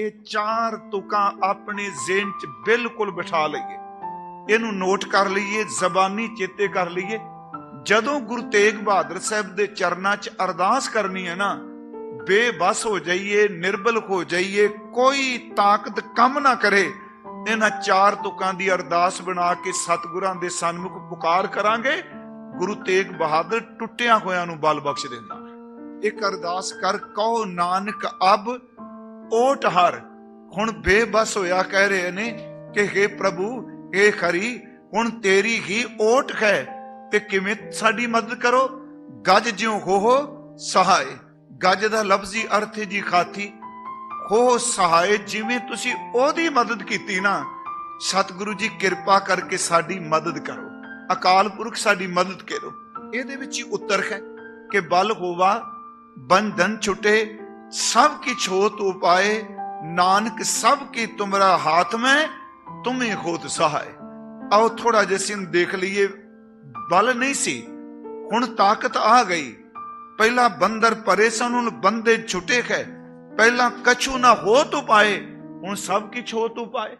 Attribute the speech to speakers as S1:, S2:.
S1: ਇਹ ਚਾਰ ਤੁਕਾਂ ਆਪਣੇ ਜ਼ਿਹਨ 'ਚ ਬਿਲਕੁਲ ਬਿਠਾ ਲਈਏ। ਇਹਨੂੰ ਨੋਟ ਕਰ ਲਈਏ, ਜ਼ਬਾਨੀ ਚੇਤੇ ਕਰ ਲਈਏ। ਜਦੋਂ ਗੁਰੂ ਤੇਗ ਬਹਾਦਰ ਸਾਹਿਬ ਦੇ ਚਰਨਾਂ 'ਚ ਅਰਦਾਸ ਕਰਨੀ ਹੈ ਨਾ, ਬੇਬਸ ਹੋ ਜਾਈਏ, ਨਿਰਬਲ ਹੋ ਜਾਈਏ, ਕੋਈ ਤਾਕਤ ਕੰਮ ਨਾ ਕਰੇ, ਇਹਨਾਂ ਚਾਰ ਤੁਕਾਂ ਦੀ ਅਰਦਾਸ ਬਣਾ ਕੇ ਸਤਿਗੁਰਾਂ ਦੇ ਸਨਮੁਖ ਪੁਕਾਰ ਕਰਾਂਗੇ, ਗੁਰੂ ਤੇਗ ਬਹਾਦਰ ਟੁੱਟਿਆਂ ਹੋਇਆਂ ਨੂੰ ਬਲ ਬਖਸ਼ ਦਿੰਦਾ। ਇੱਕ ਅਰਦਾਸ ਕਰ, ਕਹੋ ਨਾਨਕ ਅਬ ਓਟ ਹਰ। ਹੁਣ ਬੇਬਸ ਹੋਇਆ ਕਹਿ ਰਹੇ ਨੇ ਕਿ हे ਪ੍ਰਭੂ हे ਖਰੀ, ਹੁਣ ਤੇਰੀ ਹੀ ਓਟ ਹੈ ਤੇ ਕਿਵੇਂ ਸਾਡੀ ਮਦਦ ਕਰੋ? ਗੱਜ ਜਿਉ ਹੋ ਹੋ ਸਹਾਏ। ਗੱਜ ਦਾ ਲਫ਼ਜ਼ੀ ਅਰਥ ਹੈ ਜੀ ਖਾਤੀ। ਹੋ ਸਹਾਏ, ਜਿਵੇਂ ਤੁਸੀਂ ਉਹਦੀ ਮਦਦ ਕੀਤੀ ਨਾ, ਸਤਿਗੁਰੂ ਜੀ ਕਿਰਪਾ ਕਰਕੇ ਸਾਡੀ ਮਦਦ ਕਰੋ। ਅਕਾਲ ਪੁਰਖ ਸਾਡੀ ਮਦਦ ਕਰੋ। ਇਹਦੇ ਵਿੱਚ ਹੀ ਉੱਤਰ ਹੈ ਕਿ ਬਲ ਹੋਵਾ, ਬੰਧਨ ਛੁੱਟੇ ਸਭ ਕੀ ਛੋਤ ਉਪਾਏ ਨਾਨਕ ਸਭ ਕੀ ਤੁਮਰਾ ਹਾਥ ਮੈਂ, ਤੁਮੇ ਖੁਦ ਸਹਾਏ। ਆਓ ਥੋੜਾ ਜਿਹਾ ਸਿੰਘ ਦੇਖ ਲਈਏ, ਬਲ ਨਹੀਂ ਸੀ। ਹੁਣ ਤਾਕਤ ਆ ਗਈ। ਪਹਿਲਾਂ ਬੰਦਰ ਪਰੇ ਸਨ, ਹੁਣ ਬੰਦੇ ਛੁਟੇ ਖੈ। ਪਹਿਲਾਂ ਕਛੂ ਨਾ ਹੋ ਤੂ ਪਾਏ, ਹੁਣ ਸਭ ਕੀ ਹੋ ਤੂ ਪਾਏ।